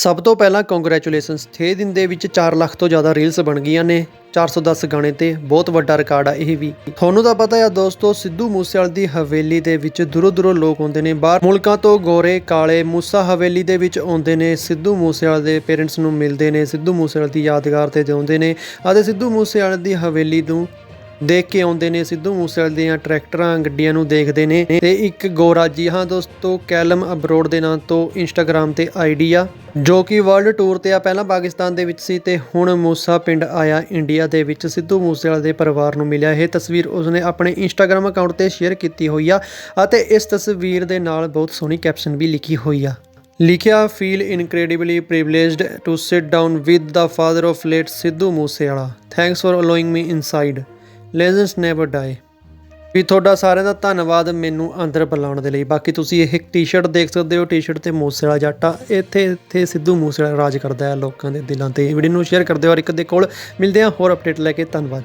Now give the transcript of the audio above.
ਸਭ ਤੋਂ ਪਹਿਲਾਂ ਕੰਗ੍ਰੈਚੁਲੇਸ਼ਨਸ 6 ਦਿਨ ਦੇ ਵਿੱਚ 4 ਲੱਖ ਤੋਂ ਜ਼ਿਆਦਾ ਰੀਲਸ ਬਣ ਗਈਆਂ ਨੇ। 410 ਗਾਣੇ ਤੇ ਬਹੁਤ ਵੱਡਾ ਰਿਕਾਰਡ ਆ ਇਹ ਵੀ। ਤੁਹਾਨੂੰ ਤਾਂ ਪਤਾ ਹੈ ਦੋਸਤੋ, ਸਿੱਧੂ ਮੂਸੇਵਾਲੇ ਦੀ ਹਵੇਲੀ ਦੇ ਵਿੱਚ ਦੂਰੋਂ ਦੂਰੋਂ ਲੋਕ ਆਉਂਦੇ ਨੇ। ਬਾਹਰ ਮੁਲਕਾਂ ਤੋਂ ਗੋਰੇ, ਕਾਲੇ, ਮੂਸਾ ਹਵੇਲੀ ਦੇ ਵਿੱਚ ਆਉਂਦੇ ਨੇ। ਸਿੱਧੂ ਮੂਸੇਵਾਲੇ ਦੇ ਪੇਰੈਂਟਸ ਨੂੰ ਮਿਲਦੇ ਨੇ। ਸਿੱਧੂ ਮੂਸੇਵਾਲੇ ਦੀ ਯਾਦਗਾਰ ਤੇ ਜਾਂਦੇ ਨੇ। ਅਤੇ ਸਿੱਧੂ ਮੂਸੇਵਾਲੇ ਦੀ ਹਵੇਲੀ ਨੂੰ ਦੇਖ ਕੇ ਆਉਂਦੇ ਨੇ ਸਿੱਧੂ ਮੂਸੇਵਾਲੇ ਦੀਆਂ ਟਰੈਕਟਰਾਂ, ਗੱਡੀਆਂ ਨੂੰ ਦੇਖਦੇ ਨੇ ਤੇ ਇੱਕ ਗੋਰਾ ਜੀ ਹਾਂ ਦੋਸਤੋ, ਕੈਲਮ ਅਬਰੋਡ ਦੇ ਨਾਂ ਤੋਂ ਇੰਸਟਾਗ੍ਰam ਤੇ ਆਈਡੀ ਆ, ਜੋ ਕਿ ਵਰਲਡ ਟੂਰ ਤੇ ਆ, ਪਹਿਲਾਂ ਪਾਕਿਸਤਾਨ ਦੇ ਵਿੱਚ ਸੀ ਤੇ ਹੁਣ ਮੂਸਾ ਪਿੰਡ ਆਇਆ ਇੰਡੀਆ ਦੇ ਵਿੱਚ, ਸਿੱਧੂ ਮੂਸੇਵਾਲੇ ਦੇ ਪਰਿਵਾਰ ਨੂੰ ਮਿਲਿਆ ਇਹ ਤਸਵੀਰ, ਉਸਨੇ ਆਪਣੇ ਇੰਸਟਾਗ੍ਰam ਅਕਾਊਂਟ ਤੇ ਸ਼ੇਅਰ ਕੀਤੀ ਹੋਈ ਆ ਅਤੇ ਇਸ ਤਸਵੀਰ ਦੇ ਨਾਲ ਬਹੁਤ ਸੋਹਣੀ ਕੈਪਸ਼ਨ ਵੀ ਲਿਖੀ ਹੋਈ ਆ। ਲਿਖਿਆ feel incredibly privileged to sit down with the father of late Sidhu Moosewala. Thanks for allowing me inside legends never die ਵੀ ਤੁਹਾਡਾ ਸਾਰਿਆਂ ਦਾ ਧੰਨਵਾਦ ਮੈਨੂੰ ਅੰਦਰ ਬੁਲਾਉਣ ਦੇ ਲਈ। ਬਾਕੀ ਤੁਸੀਂ ਇਹ ਟੀ-ਸ਼ਰਟ ਦੇਖ ਸਕਦੇ ਹੋ ਟੀ-ਸ਼ਰਟ ਤੇ ਮੂਸੇਵਾਲਾ ਜੱਟ ਆ। ਇੱਥੇ ਇੱਥੇ ਸਿੱਧੂ ਮੂਸੇਵਾਲਾ ਰਾਜ ਕਰਦਾ ਹੈ ਲੋਕਾਂ ਦੇ ਦਿਲਾਂ ਤੇ। ਵੀਡੀਓ ਨੂੰ ਸ਼ੇਅਰ ਕਰਦੇ ਹੋ ਔਰ ਇੱਕ ਦੇ ਕੋਲ ਮਿਲਦੇ ਹਾਂ। ਹੋਰ ਅਪਡੇਟ ਲੈ ਕੇ ਧੰਨਵਾਦ।